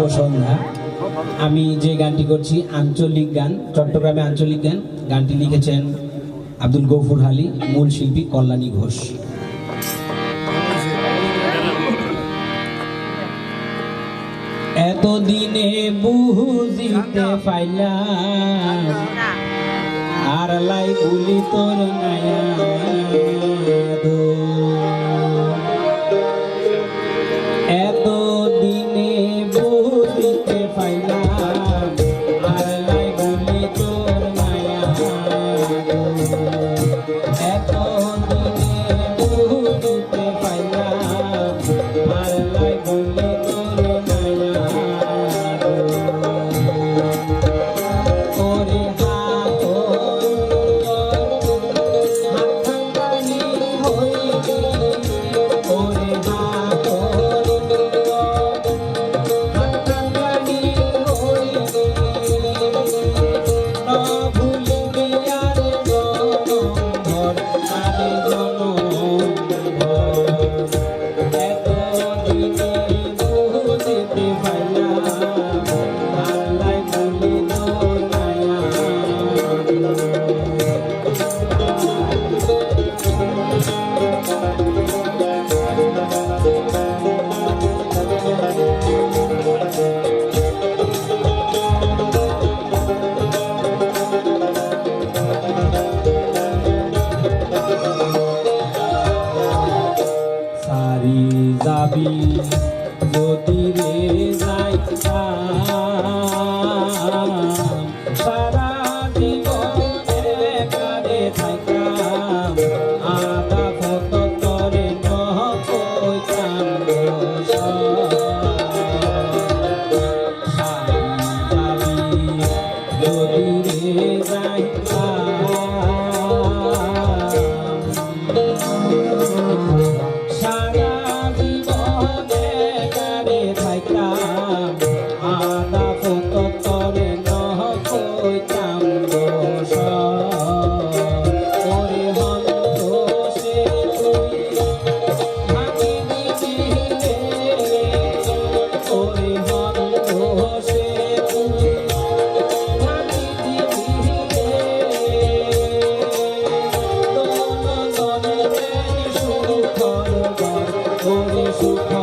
শুভ সন্ধ্যা আমি যে গানটি করছি, আঞ্চলিক গান, চট্টগ্রামে আঞ্চলিক গান, গানটি লিখেছেন আব্দুল গফুর হালি মূল শিল্পী কল্যাণী ঘোষ। এতদিনে বুঝিতে পাইলাম, আর লাই বলি তোর মায়া বাড়ি যাবি যদি রে যাই করবা ওরে সুখা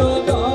তো